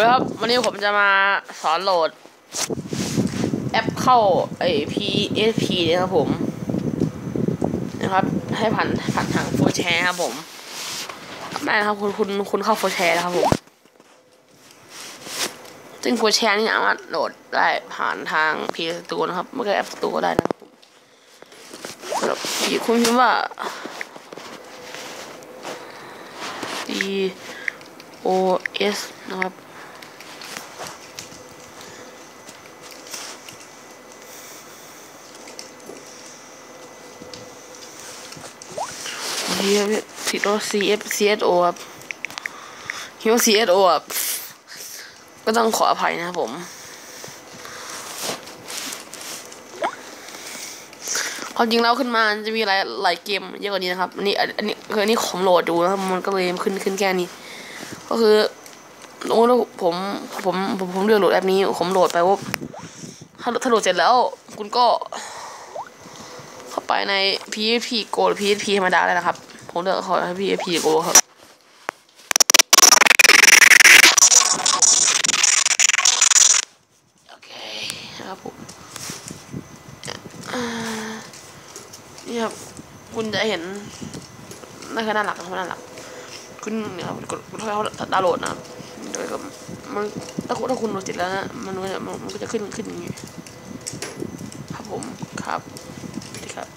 วัสดีครับ วันนี้ผมจะมาสอนโหลด แอปเข้าไอ PSP นะครับผมนะครับ ให้ผ่านผ่านทางโฟร์แชร์ครับผมได้ครับคุณคุณคุณเข้าโฟร์แชร์นะครับผมซึ่งโฟร์แชร์นี่สามารถโหลดได้ผ่านทาง p ีสตูนะครับไม่ก็แอปสตูก็ได้นะครับผมสำหรับพี่คุณพิมพ์ว่า D O S นะครับ ฮียผิดว่า CF CSO ครับเฮียว CSO อะก็ต้องขออภัยนะครับผม ความจริงแล้วขึ้นมาจะมีหลายหลายเกมเยอะกว่านี้นะครับอันนี้อันนี้คืออันนี้ผมโหลดดูนะครับมันก็เลยขึ้นขึ้นแค่นี้ ก็คือโอ้แล้วผมผมผมผมเลือกโหลดแอปนี้ ผมโหลดไปว่าถ้าถ้าโหลดเสร็จแล้ว คุณก็ เข้าไปใน PHP Go หรือ PHP ธรรมดาเลยนะครับ ผมเลือกขอ PHP Go ครับโอเคนะครับผมนี่ครับคุณจะเห็นน่าจะน่ารักนะครับน่ารักคุณเนี่ยครับกดกดเข้าดาวน์โหลดนะครับโดยก็มันถ้าคุณถ้าคุณโหลดเสร็จแล้วนะมันก็จะมันก็จะขึ้นขึ้นอย่างนี้ครับผมครับสวัสดีครับ